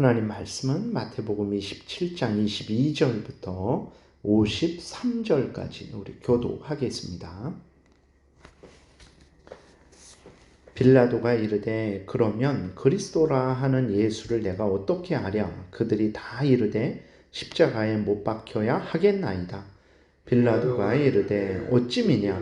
하나님 말씀은 마태복음 27장 22절부터 53절까지 우리 교도하겠습니다. 빌라도가 이르되 그러면 그리스도라 하는 예수를 내가 어떻게 하랴 그들이 다 이르되 십자가에 못 박혀야 하겠나이다. 빌라도가 이르되 어찌 미냐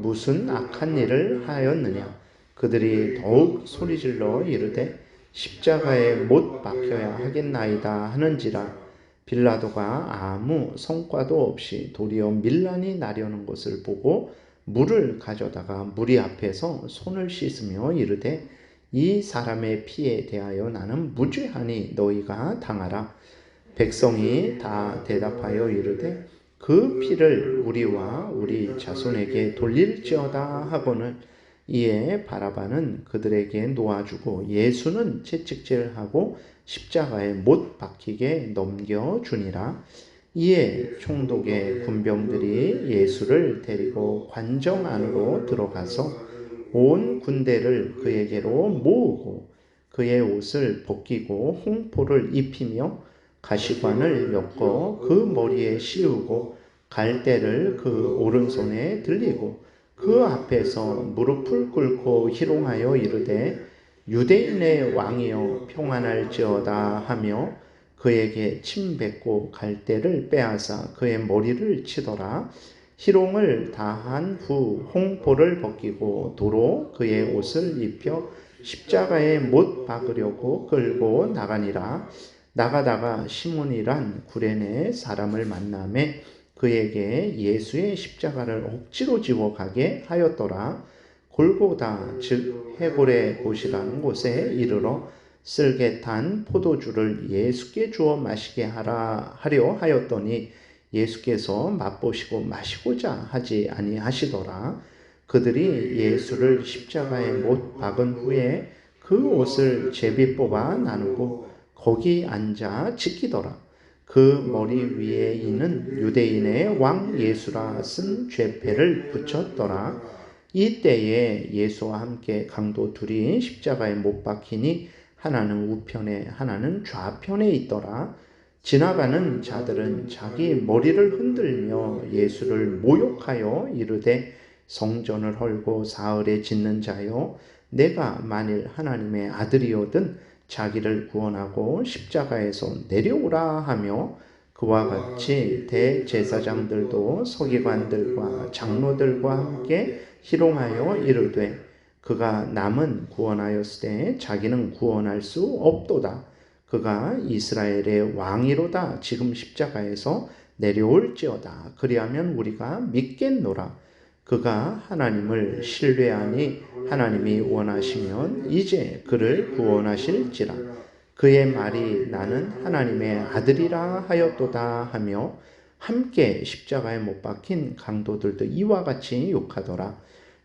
무슨 악한 일을 하였느냐 그들이 더욱 소리질러 이르되 십자가에 못 박혀야 하겠나이다 하는지라 빌라도가 아무 성과도 없이 도리어 밀란이 나려는 것을 보고 물을 가져다가 무리 앞에서 손을 씻으며 이르되 이 사람의 피에 대하여 나는 무죄하니 너희가 당하라. 백성이 다 대답하여 이르되 그 피를 우리와 우리 자손에게 돌릴지어다 하고는 이에 바라바는 그들에게 놓아주고 예수는 채찍질하고 십자가에 못 박히게 넘겨주니라. 이에 총독의 군병들이 예수를 데리고 관정 안으로 들어가서 온 군대를 그에게로 모으고 그의 옷을 벗기고 홍포를 입히며 가시관을 엮어 그 머리에 씌우고 갈대를 그 오른손에 들리고 그 앞에서 무릎을 꿇고 희롱하여 이르되 유대인의 왕이여 평안할지어다 하며 그에게 침 뱉고 갈대를 빼앗아 그의 머리를 치더라. 희롱을 다한 후 홍포를 벗기고 도로 그의 옷을 입혀 십자가에 못 박으려고 끌고 나가니라. 나가다가 시몬이란 구레네 사람을 만남에 그에게 예수의 십자가를 억지로 지워 가게 하였더라. 골고다 즉 해골의 곳이라는 곳에 이르러 쓸개 탄 포도주를 예수께 주어 마시게 하라 하려 하였더니 예수께서 맛보시고 마시고자 하지 아니하시더라. 그들이 예수를 십자가에 못 박은 후에 그 옷을 제비 뽑아 나누고 거기 앉아 지키더라. 그 머리 위에 있는 유대인의 왕 예수라 쓴 죄패를 붙였더라. 이때에 예수와 함께 강도 둘이 십자가에 못 박히니 하나는 우편에 하나는 좌편에 있더라. 지나가는 자들은 자기 머리를 흔들며 예수를 모욕하여 이르되 성전을 헐고 사흘에 짓는 자요 내가 만일 하나님의 아들이거든 자기를 구원하고 십자가에서 내려오라 하며 그와 같이 대제사장들도 서기관들과 장로들과 함께 희롱하여 이르되 그가 남은 구원하였으되 자기는 구원할 수 없도다. 그가 이스라엘의 왕이로다. 지금 십자가에서 내려올지어다. 그리하면 우리가 믿겠노라. 그가 하나님을 신뢰하니 하나님이 원하시면 이제 그를 구원하실지라. 그의 말이 나는 하나님의 아들이라 하였도다 하며 함께 십자가에 못 박힌 강도들도 이와 같이 욕하더라.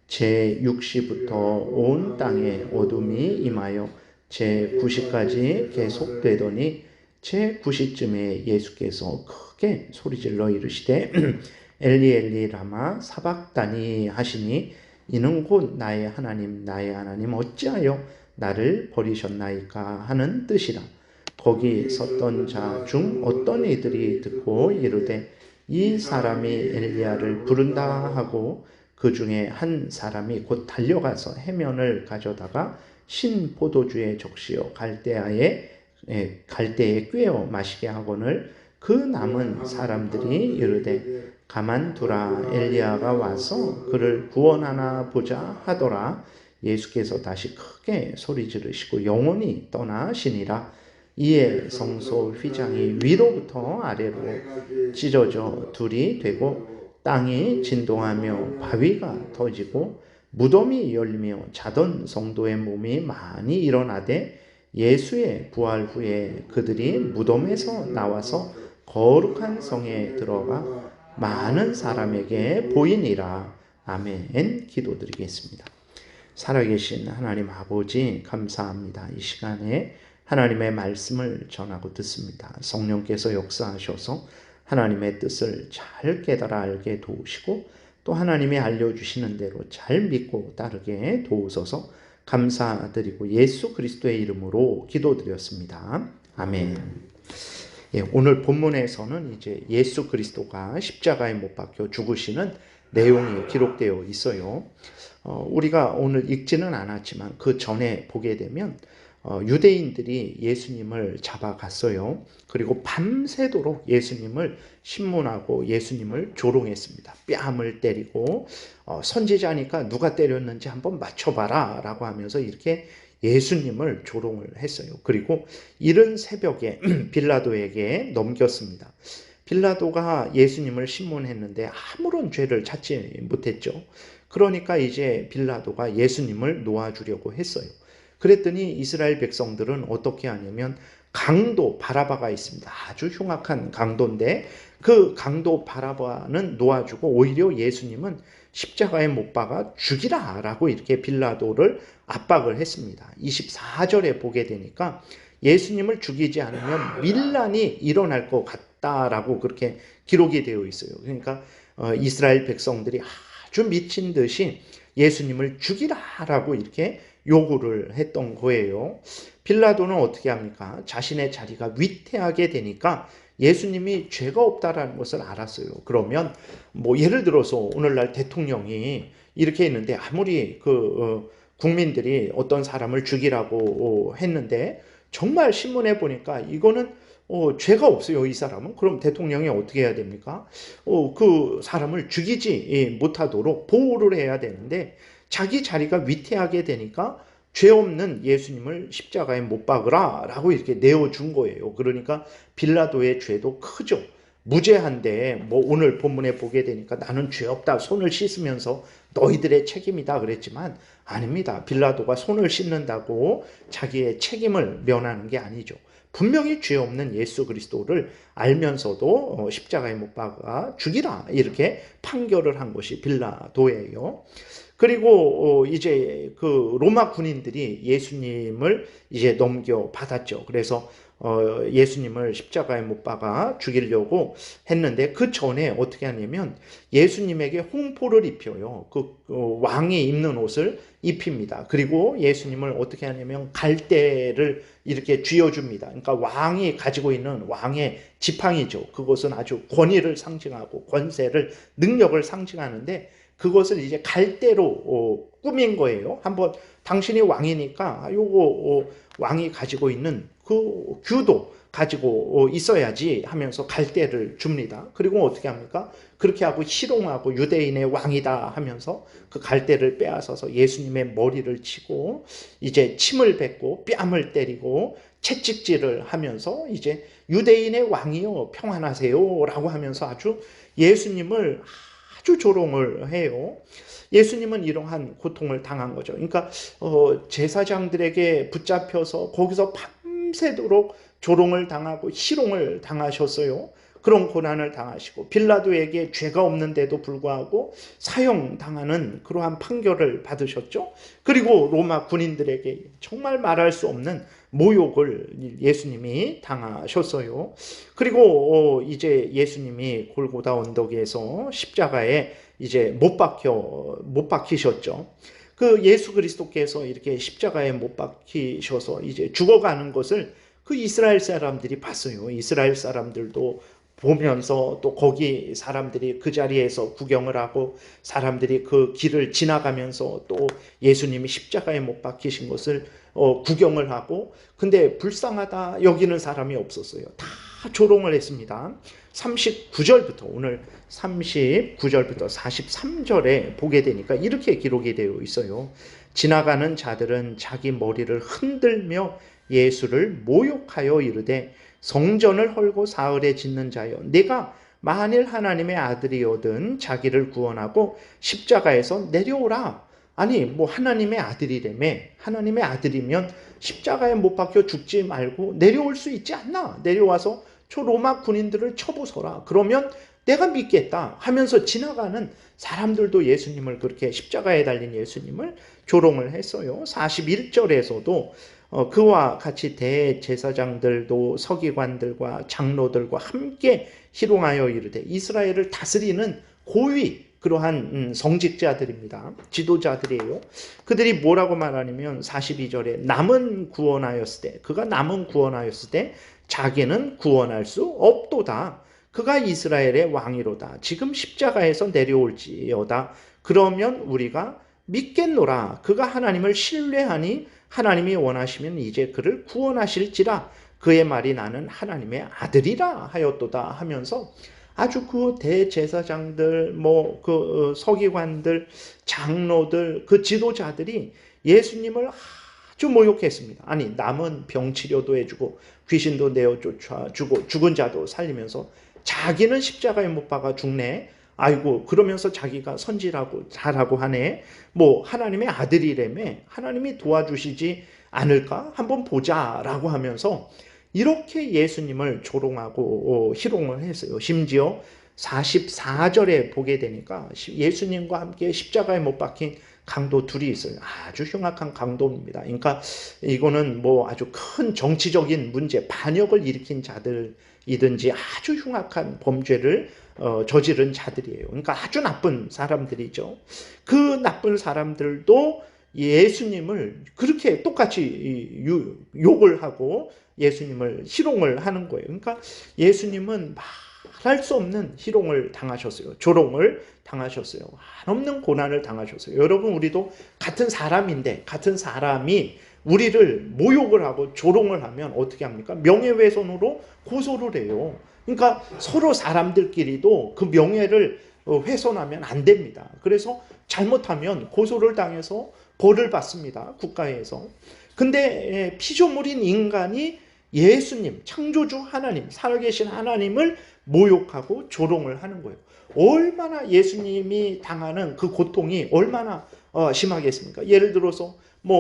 제 6시부터 온 땅에 어둠이 임하여 제 9시까지 계속되더니 제 9시쯤에 예수께서 크게 소리질러 이르시되 엘리 엘리 라마 사박다니 하시니 이는 곧 나의 하나님 나의 하나님 어찌하여 나를 버리셨나이까 하는 뜻이라. 거기 섰던 자 중 어떤 이들이 듣고 이르되 이 사람이 엘리야를 부른다 하고 그 중에 한 사람이 곧 달려가서 해면을 가져다가 신 포도주에 적시어 갈대아에 예, 갈대에 꿰어 마시게 하거늘 그 남은 사람들이 이르되 가만두라. 엘리야가 와서 그를 구원하나 보자 하더라. 예수께서 다시 크게 소리 지르시고 영원히 떠나시니라. 이에 성소 휘장이 위로부터 아래로 찢어져 둘이 되고 땅이 진동하며 바위가 터지고 무덤이 열리며 자던 성도의 몸이 많이 일어나되 예수의 부활 후에 그들이 무덤에서 나와서 거룩한 성에 들어가 많은 사람에게 보이니라. 아멘. 기도드리겠습니다. 살아계신 하나님 아버지 감사합니다. 이 시간에 하나님의 말씀을 전하고 듣습니다. 성령께서 역사하셔서 하나님의 뜻을 잘 깨달아 알게 도우시고 또 하나님이 알려주시는 대로 잘 믿고 따르게 도우소서 감사드리고 예수 그리스도의 이름으로 기도드렸습니다. 아멘. 예, 오늘 본문에서는 이제 예수 그리스도가 십자가에 못 박혀 죽으시는 내용이 기록되어 있어요. 어, 우리가 오늘 읽지는 않았지만 그 전에 보게 되면 어, 유대인들이 예수님을 잡아갔어요. 그리고 밤새도록 예수님을 신문하고 예수님을 조롱했습니다. 뺨을 때리고 어, 선지자니까 누가 때렸는지 한번 맞춰봐라 라고 하면서 이렇게 예수님을 조롱을 했어요. 그리고 이른 새벽에 빌라도에게 넘겼습니다. 빌라도가 예수님을 신문했는데 아무런 죄를 찾지 못했죠. 그러니까 이제 빌라도가 예수님을 놓아주려고 했어요. 그랬더니 이스라엘 백성들은 어떻게 하냐면 강도 바라바가 있습니다. 아주 흉악한 강도인데 그 강도 바라바는 놓아주고 오히려 예수님은 십자가에 못 박아 죽이라 라고 이렇게 빌라도를 압박을 했습니다. 24절에 보게 되니까 예수님을 죽이지 않으면 밀란이 일어날 것 같다라고 그렇게 기록이 되어 있어요. 그러니까 어, 이스라엘 백성들이 아주 미친 듯이 예수님을 죽이라라고 이렇게 요구를 했던 거예요. 빌라도는 어떻게 합니까? 자신의 자리가 위태하게 되니까 예수님이 죄가 없다라는 것을 알았어요. 그러면 뭐 예를 들어서 오늘날 대통령이 이렇게 했는데 아무리 그 어, 국민들이 어떤 사람을 죽이라고 했는데 정말 신문에 보니까 이거는 어, 죄가 없어요, 이 사람은. 그럼 대통령이 어떻게 해야 됩니까? 어, 그 사람을 죽이지 못하도록 보호를 해야 되는데 자기 자리가 위태하게 되니까 죄 없는 예수님을 십자가에 못 박으라 라고 이렇게 내어준 거예요. 그러니까 빌라도의 죄도 크죠. 무죄한데 뭐 오늘 본문에 보게 되니까 나는 죄 없다 손을 씻으면서 너희들의 책임이다 그랬지만 아닙니다. 빌라도가 손을 씻는다고 자기의 책임을 면하는 게 아니죠. 분명히 죄 없는 예수 그리스도를 알면서도 어, 십자가에 못 박아 죽이라 이렇게 판결을 한 것이 빌라도예요. 그리고 어, 이제 그 로마 군인들이 예수님을 이제 넘겨 받았죠. 그래서 어, 예수님을 십자가에 못 박아 죽이려고 했는데 그 전에 어떻게 하냐면 예수님에게 홍포를 입혀요. 그 왕이 입는 옷을 입힙니다. 그리고 예수님을 어떻게 하냐면 갈대를 이렇게 쥐어줍니다. 그러니까 왕이 가지고 있는 왕의 지팡이죠. 그것은 아주 권위를 상징하고 권세를 능력을 상징하는데 그것을 이제 갈대로 어, 꾸민 거예요. 한번 당신이 왕이니까 요거 어, 왕이 가지고 있는 그 규도 가지고 어, 있어야지 하면서 갈대를 줍니다. 그리고 어떻게 합니까? 그렇게 하고 희롱하고 유대인의 왕이다 하면서 그 갈대를 빼앗아서 예수님의 머리를 치고 이제 침을 뱉고 뺨을 때리고 채찍질을 하면서 이제 유대인의 왕이요 평안하세요라고 하면서 아주 예수님을 아주 조롱을 해요. 예수님은 이러한 고통을 당한 거죠. 그러니까 어, 제사장들에게 붙잡혀서 거기서 밤새도록 조롱을 당하고 희롱을 당하셨어요. 그런 고난을 당하시고 빌라도에게 죄가 없는데도 불구하고 사형당하는 그러한 판결을 받으셨죠. 그리고 로마 군인들에게 정말 말할 수 없는 모욕을 예수님이 당하셨어요. 그리고 어, 이제 예수님이 골고다 언덕에서 십자가에 이제 못 박혀 못 박히셨죠. 그 예수 그리스도께서 이렇게 십자가에 못 박히셔서 이제 죽어가는 것을 그 이스라엘 사람들이 봤어요. 이스라엘 사람들도 보면서 또 거기 사람들이 그 자리에서 구경을 하고 사람들이 그 길을 지나가면서 또 예수님이 십자가에 못 박히신 것을 어, 구경을 하고 근데 불쌍하다 여기는 사람이 없었어요. 다 조롱을 했습니다. 39절부터 오늘 39절부터 43절에 보게 되니까 이렇게 기록이 되어 있어요. 지나가는 자들은 자기 머리를 흔들며 예수를 모욕하여 이르되 성전을 헐고 사흘에 짓는 자여 내가 만일 하나님의 아들이거든 자기를 구원하고 십자가에서 내려오라. 아니 뭐 하나님의 아들이라며 하나님의 아들이면 십자가에 못 박혀 죽지 말고 내려올 수 있지 않나? 내려와서 저 로마 군인들을 쳐부숴라. 그러면 내가 믿겠다 하면서 지나가는 사람들도 예수님을 그렇게 십자가에 달린 예수님을 조롱을 했어요. 41절에서도 어, 그와 같이 대제사장들도 서기관들과 장로들과 함께 희롱하여 이르되 이스라엘을 다스리는 고위 그러한 음, 성직자들입니다. 지도자들이에요. 그들이 뭐라고 말하냐면 42절에 남은 구원하였을 때 그가 남은 구원하였을 때 자기는 구원할 수 없도다. 그가 이스라엘의 왕이로다. 지금 십자가에서 내려올지어다. 그러면 우리가 믿겠노라. 그가 하나님을 신뢰하니 하나님이 원하시면 이제 그를 구원하실지라. 그의 말이 나는 하나님의 아들이라 하였도다 하면서 아주 그 대제사장들, 뭐 그 서기관들, 장로들, 그 지도자들이 예수님을 아주 모욕했습니다. 아니 남은 병 치료도 해주고 귀신도 내어 쫓아주고 죽은 자도 살리면서 자기는 십자가에 못 박아 죽네. 아이고 그러면서 자기가 선지라고 잘하고 하네. 뭐 하나님의 아들이래매 하나님이 도와주시지 않을까? 한번 보자라고 하면서 이렇게 예수님을 조롱하고 어, 희롱을 했어요. 심지어 44절에 보게 되니까 예수님과 함께 십자가에 못 박힌 강도 둘이 있어요. 아주 흉악한 강도입니다. 그러니까 이거는 뭐 아주 큰 정치적인 문제, 반역을 일으킨 자들이든지 아주 흉악한 범죄를 어, 저지른 자들이에요. 그러니까 아주 나쁜 사람들이죠. 그 나쁜 사람들도 예수님을 그렇게 똑같이 욕을 하고 예수님을 희롱을 하는 거예요. 그러니까 예수님은 말할 수 없는 희롱을 당하셨어요. 조롱을 당하셨어요. 한없는 고난을 당하셨어요. 여러분 우리도 같은 사람인데 같은 사람이 우리를 모욕을 하고 조롱을 하면 어떻게 합니까? 명예훼손으로 고소를 해요. 그러니까 서로 사람들끼리도 그 명예를 어, 훼손하면 안 됩니다. 그래서 잘못하면 고소를 당해서 벌을 받습니다. 국가에서. 근데 피조물인 인간이 예수님, 창조주 하나님, 살아계신 하나님을 모욕하고 조롱을 하는 거예요. 얼마나 예수님이 당하는 그 고통이 얼마나 어, 심하겠습니까? 예를 들어서 뭐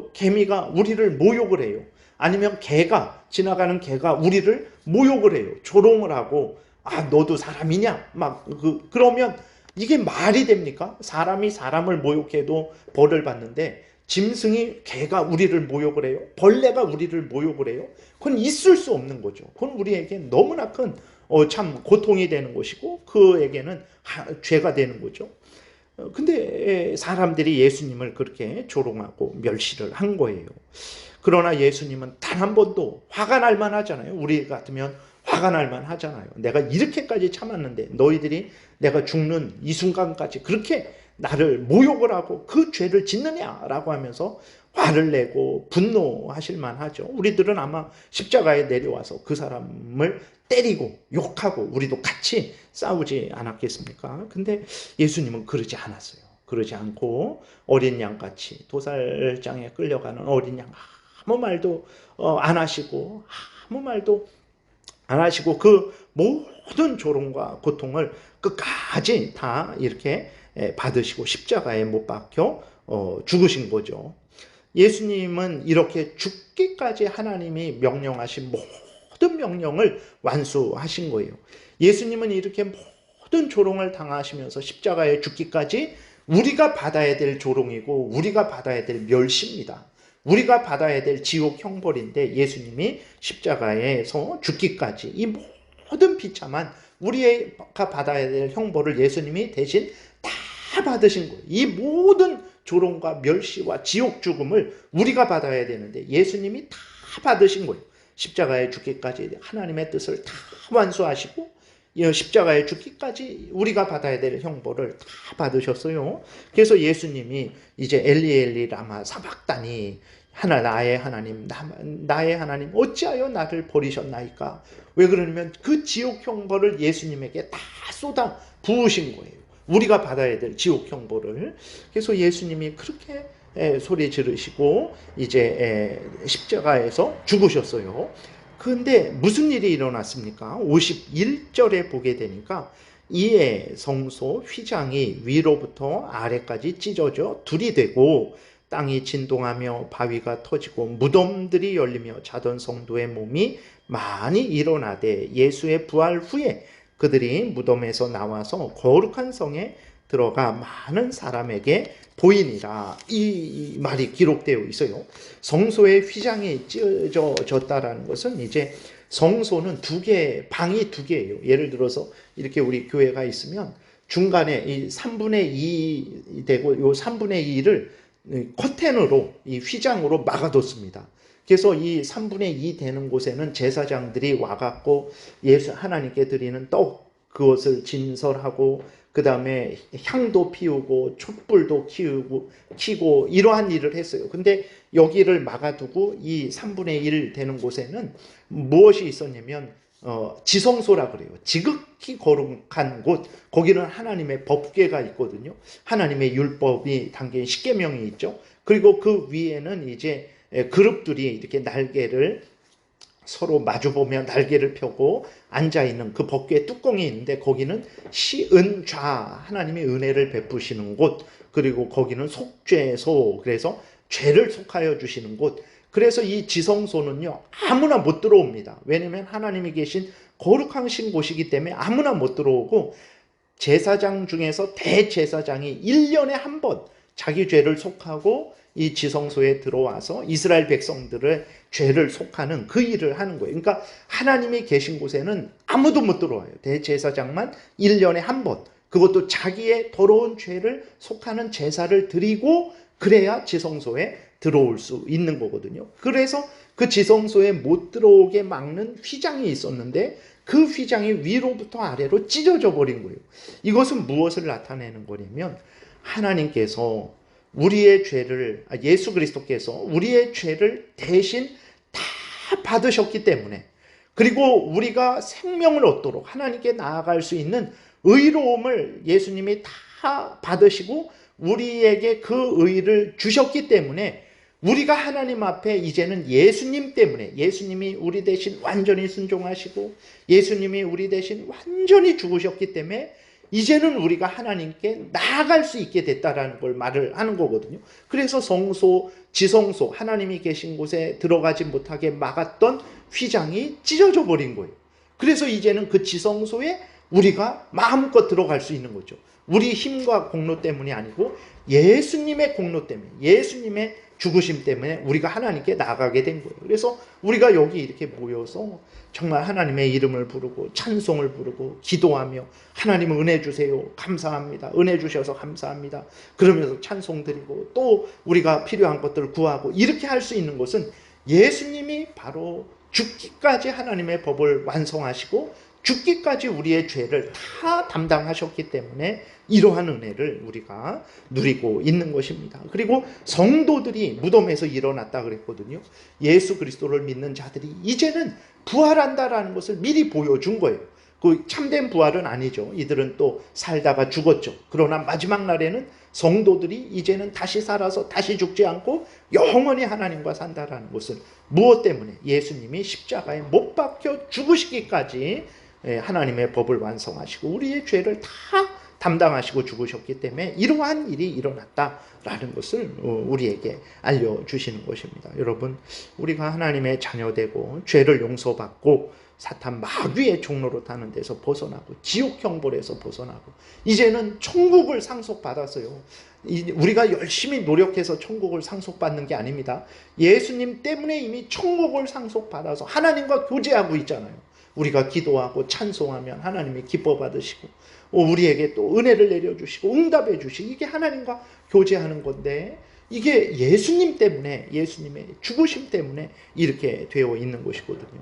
어, 개미가 우리를 모욕을 해요. 아니면 개가 지나가는 개가 우리를 모욕을 해요. 조롱을 하고 아 너도 사람이냐? 막 그, 그러면 이게 말이 됩니까? 사람이 사람을 모욕해도 벌을 받는데 짐승이 개가 우리를 모욕을 해요. 벌레가 우리를 모욕을 해요. 그건 있을 수 없는 거죠. 그건 우리에게 너무나 큰 어, 참 고통이 되는 것이고 그에게는 하, 죄가 되는 거죠. 어, 근데 사람들이 예수님을 그렇게 조롱하고 멸시를 한 거예요. 그러나 예수님은 단 한 번도 화가 날 만하잖아요. 우리 같으면 화가 날 만하잖아요. 내가 이렇게까지 참았는데 너희들이 내가 죽는 이 순간까지 그렇게 나를 모욕을 하고 그 죄를 짓느냐라고 하면서 화를 내고 분노하실 만하죠. 우리들은 아마 십자가에 내려와서 그 사람을 때리고 욕하고 우리도 같이 싸우지 않았겠습니까? 근데 예수님은 그러지 않았어요. 그러지 않고 어린 양같이 도살장에 끌려가는 어린 양 아무 말도 어, 안 하시고 아무 말도 안 하시고 그 모든 조롱과 고통을 끝까지 다 이렇게 받으시고 십자가에 못 박혀 어, 죽으신 거죠. 예수님은 이렇게 죽기까지 하나님이 명령하신 모든 명령을 완수하신 거예요. 예수님은 이렇게 모든 조롱을 당하시면서 십자가에 죽기까지 우리가 받아야 될 조롱이고 우리가 받아야 될 멸시입니다. 우리가 받아야 될 지옥 형벌인데 예수님이 십자가에서 죽기까지 이 모든 비참한 우리가 받아야 될 형벌을 예수님이 대신 다 받으신 거예요. 이 모든 조롱과 멸시와 지옥 죽음을 우리가 받아야 되는데 예수님이 다 받으신 거예요. 십자가에 죽기까지 하나님의 뜻을 다 완수하시고 십자가에 죽기까지 우리가 받아야 될 형벌을 다 받으셨어요. 그래서 예수님이 이제 엘리엘리 라마 사박다니 하나 나의 하나님 나, 의 하나님 어찌하여 나를 버리셨나이까? 왜 그러냐면 그 지옥 형벌을 예수님에게 다 쏟아 부으신 거예요. 우리가 받아야 될 지옥 형벌을. 그래서 예수님이 그렇게 소리 지르시고 이제 십자가에서 죽으셨어요 근데 무슨 일이 일어났습니까? 51절에 보게 되니까 이에 성소 휘장이 위로부터 아래까지 찢어져 둘이 되고 땅이 진동하며 바위가 터지고 무덤들이 열리며 자던 성도의 몸이 많이 일어나되 예수의 부활 후에 그들이 무덤에서 나와서 거룩한 성에 들어가 많은 사람에게 보이니라 이 말이 기록되어 있어요. 성소의 휘장이 찢어졌다라는 것은 이제 성소는 두 개, 방이 두 개예요. 예를 들어서 이렇게 우리 교회가 있으면 중간에 이 3분의 2 되고 요 3분의 2를 커튼으로 이 휘장으로 막아뒀습니다. 그래서 이 3분의 2 되는 곳에는 제사장들이 와갖고 예수 하나님께 드리는 떡 그것을 진설하고 그 다음에 향도 피우고 촛불도 키우고 키고 이러한 일을 했어요. 근데 여기를 막아두고 이 3분의 1 되는 곳에는 무엇이 있었냐면 어, 지성소라 그래요. 지극히 거룩한 곳. 거기는 하나님의 법궤가 있거든요. 하나님의 율법이 담긴 십계명이 있죠. 그리고 그 위에는 이제 그룹들이 이렇게 날개를 서로 마주보며 날개를 펴고 앉아 있는 그 법궤 뚜껑이 있는데 거기는 시은좌 하나님의 은혜를 베푸시는 곳 그리고 거기는 속죄소 그래서 죄를 속하여 주시는 곳. 그래서 이 지성소는요 아무나 못 들어옵니다. 왜냐면 하나님이 계신 거룩하신 곳이기 때문에 아무나 못 들어오고 제사장 중에서 대제사장이 1년에 한 번 자기 죄를 속하고 이 지성소에 들어와서 이스라엘 백성들의 죄를 속하는 그 일을 하는 거예요. 그러니까 하나님이 계신 곳에는 아무도 못 들어와요. 대제사장만 1년에 한 번. 그것도 자기의 더러운 죄를 속하는 제사를 드리고 그래야 지성소에 들어올 수 있는 거거든요. 그래서 그 지성소에 못 들어오게 막는 휘장이 있었는데 그 휘장이 위로부터 아래로 찢어져 버린 거예요. 이것은 무엇을 나타내는 거냐면 하나님께서 우리의 죄를 아, 예수 그리스도께서 우리의 죄를 대신 다 받으셨기 때문에 그리고 우리가 생명을 얻도록 하나님께 나아갈 수 있는 의로움을 예수님이 다 받으시고 우리에게 그 의를 주셨기 때문에 우리가 하나님 앞에 이제는 예수님 때문에 예수님이 우리 대신 완전히 순종하시고 예수님이 우리 대신 완전히 죽으셨기 때문에 이제는 우리가 하나님께 나아갈 수 있게 됐다라는 걸 말을 하는 거거든요. 그래서 성소, 지성소, 하나님이 계신 곳에 들어가지 못하게 막았던 휘장이 찢어져 버린 거예요. 그래서 이제는 그 지성소에 우리가 마음껏 들어갈 수 있는 거죠. 우리 힘과 공로 때문이 아니고 예수님의 공로 때문에, 예수님의 죽으심 때문에 우리가 하나님께 나가게 된 거예요. 그래서 우리가 여기 이렇게 모여서 정말 하나님의 이름을 부르고 찬송을 부르고 기도하며 하나님 은혜 주세요. 감사합니다. 은혜 주셔서 감사합니다. 그러면서 찬송 드리고 또 우리가 필요한 것들을 구하고 이렇게 할 수 있는 것은 예수님이 바로 죽기까지 하나님의 법을 완성하시고 죽기까지 우리의 죄를 다 담당하셨기 때문에 이러한 은혜를 우리가 누리고 있는 것입니다. 그리고 성도들이 무덤에서 일어났다 그랬거든요. 예수 그리스도를 믿는 자들이 이제는 부활한다라는 것을 미리 보여준 거예요. 그 참된 부활은 아니죠. 이들은 또 살다가 죽었죠. 그러나 마지막 날에는 성도들이 이제는 다시 살아서 다시 죽지 않고 영원히 하나님과 산다라는 것은 무엇 때문에 예수님이 십자가에 못 박혀 죽으시기까지 예, 하나님의 법을 완성하시고 우리의 죄를 다 담당하시고 죽으셨기 때문에 이러한 일이 일어났다라는 것을 어, 우리에게 알려주시는 것입니다. 여러분, 우리가 하나님의 자녀되고 죄를 용서받고 사탄 마귀의 종로로 타는 데서 벗어나고 지옥 형벌에서 벗어나고 이제는 천국을 상속받았어요. 우리가 열심히 노력해서 천국을 상속받는 게 아닙니다. 예수님 때문에 이미 천국을 상속받아서 하나님과 교제하고 있잖아요. 우리가 기도하고 찬송하면 하나님이 기뻐 받으시고 우리에게 또 은혜를 내려주시고 응답해 주시고 이게 하나님과 교제하는 건데 이게 예수님 때문에 예수님의 죽으심 때문에 이렇게 되어 있는 것이거든요.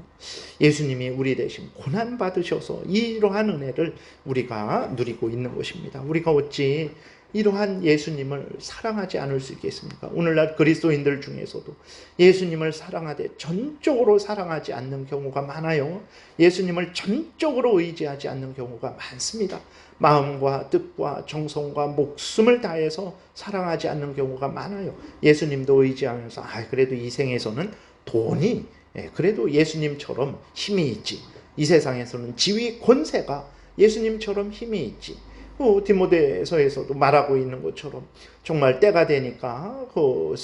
예수님이 우리 대신 고난 받으셔서 이러한 은혜를 우리가 누리고 있는 것입니다. 우리가 어찌 이러한 예수님을 사랑하지 않을 수 있겠습니까? 오늘날 그리스도인들 중에서도 예수님을 사랑하되 전적으로 사랑하지 않는 경우가 많아요. 예수님을 전적으로 의지하지 않는 경우가 많습니다. 마음과 뜻과 정성과 목숨을 다해서 사랑하지 않는 경우가 많아요. 예수님도 의지하면서 아 그래도 이 생에서는 돈이 예, 그래도 예수님처럼 힘이 있지. 이 세상에서는 지위 권세가 예수님처럼 힘이 있지. 어, 디모데서에서도 말하고 있는 것처럼 정말 때가 되니까 그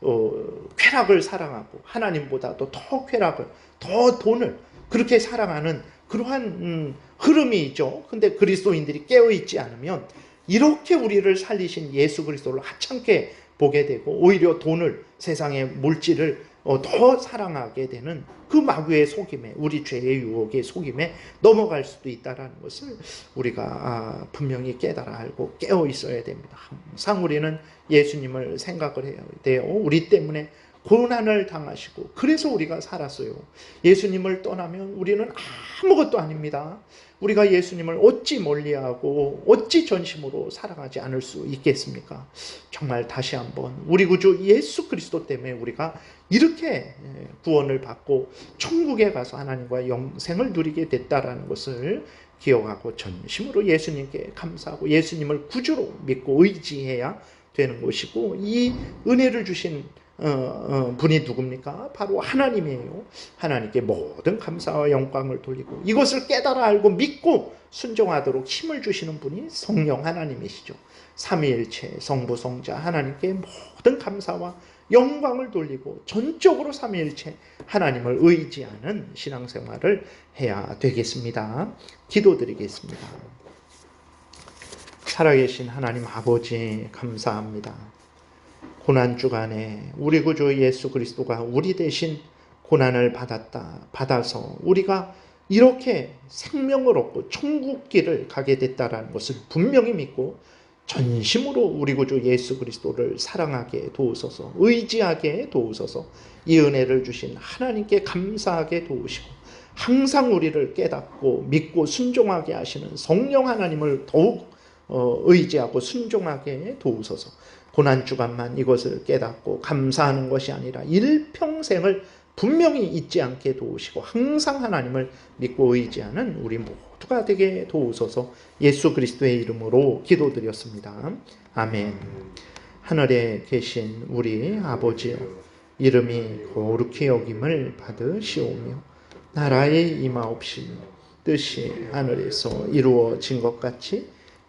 어, 쾌락을 사랑하고 하나님보다도 더 쾌락을 더 돈을 그렇게 사랑하는 그러한 음, 흐름이 있죠. 근데 그리스도인들이 깨어 있지 않으면 이렇게 우리를 살리신 예수 그리스도를 하찮게 보게 되고 오히려 돈을 세상의 물질을 어, 더 사랑하게 되는 그 마귀의 속임에 우리 죄의 유혹의 속임에 넘어갈 수도 있다라는 것을 우리가 아, 분명히 깨달아 알고 깨어 있어야 됩니다. 항상 우리는 예수님을 생각을 해야 돼요. 우리 때문에 고난을 당하시고 그래서 우리가 살았어요. 예수님을 떠나면 우리는 아무것도 아닙니다. 우리가 예수님을 어찌 멀리하고 어찌 전심으로 사랑하지 않을 수 있겠습니까? 정말 다시 한번 우리 구주 예수 그리스도 때문에 우리가 이렇게 구원을 받고 천국에 가서 하나님과 영생을 누리게 됐다라는 것을 기억하고 전심으로 예수님께 감사하고 예수님을 구주로 믿고 의지해야 되는 것이고 이 은혜를 주신 분이 누굽니까? 바로 하나님이에요. 하나님께 모든 감사와 영광을 돌리고 이것을 깨달아 알고 믿고 순종하도록 힘을 주시는 분이 성령 하나님이시죠. 삼위일체 성부 성자 하나님께 모든 감사와 영광을 돌리고 전적으로 삼위일체 하나님을 의지하는 신앙생활을 해야 되겠습니다. 기도드리겠습니다. 살아계신 하나님 아버지 감사합니다. 고난 주간에 우리 구주 예수 그리스도가 우리 대신 고난을 받았다. 받아서 우리가 이렇게 생명을 얻고 천국길을 가게 됐다라는 것을 분명히 믿고 전심으로 우리 구주 예수 그리스도를 사랑하게 도우소서, 의지하게 도우소서, 이 은혜를 주신 하나님께 감사하게 도우시고, 항상 우리를 깨닫고 믿고 순종하게 하시는 성령 하나님을 더욱 어, 의지하고 순종하게 도우소서. 고난 주간만 이것을 깨닫고 감사하는 것이 아니라 일평생을 분명히 잊지 않게 도우시고 항상 하나님을 믿고 의지하는 우리 모두가 되게 도우소서 예수 그리스도의 이름으로 기도드렸습니다. 아멘. 하늘에 계신 우리 아버지여 이름이 거룩히 여김을 받으시오며 나라의 임하옵시며 뜻이 하늘에서 이루어진 것 같이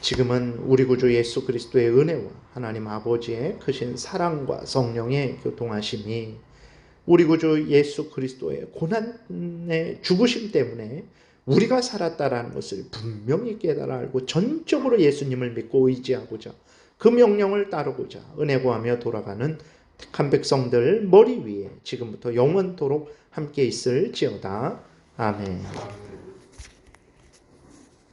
지금은 우리 구주 예수 그리스도의 은혜와 하나님 아버지의 크신 사랑과 성령의 교통하심이 우리 구주 예수 그리스도의 고난의 죽으심 때문에 우리가 살았다라는 것을 분명히 깨달아 알고 전적으로 예수님을 믿고 의지하고자 그 명령을 따르고자 은혜 구하며 돌아가는 택한 백성들 머리 위에 지금부터 영원토록 함께 있을지어다. 아멘.